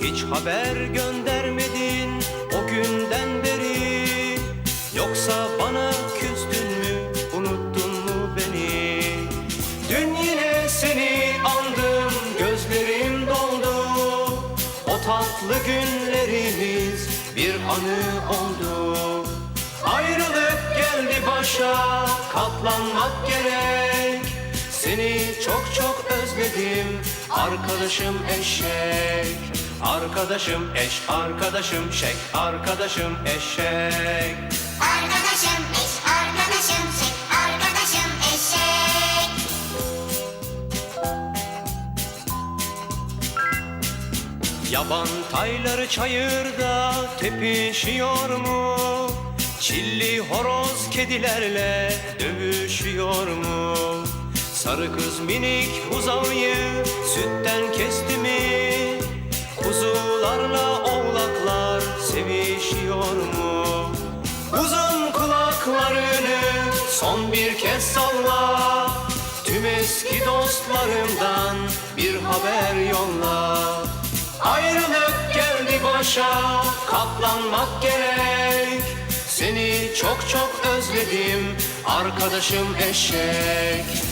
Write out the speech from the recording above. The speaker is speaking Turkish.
Hiç haber göndermedin o günden beri. Yoksa bana küstün mü unuttun mu beni? Dün yine seni andım gözlerim doldu. O tatlı günlerimiz bir anı oldu. Ayrılık geldi başa katlanmak gerek. Seni çok çok özledim arkadaşım eşek Arkadaşım eş arkadaşım şek arkadaşım eşek Arkadaşım eş, arkadaşım şek, arkadaşım eşek. Yaban tayları çayırda tepişiyor mu? Çilli horoz kedilerle dövüşüyor mu? Sarı kız minik buzağıyı sütten kesti mi? Kuzularla oğlaklar sevişiyor mu? Uzun kulaklarını son bir kez salla Tüm eski dostlarımdan bir haber yolla Ayrılık geldi başa katlanmak gerek Seni çok çok özledim arkadaşım eşek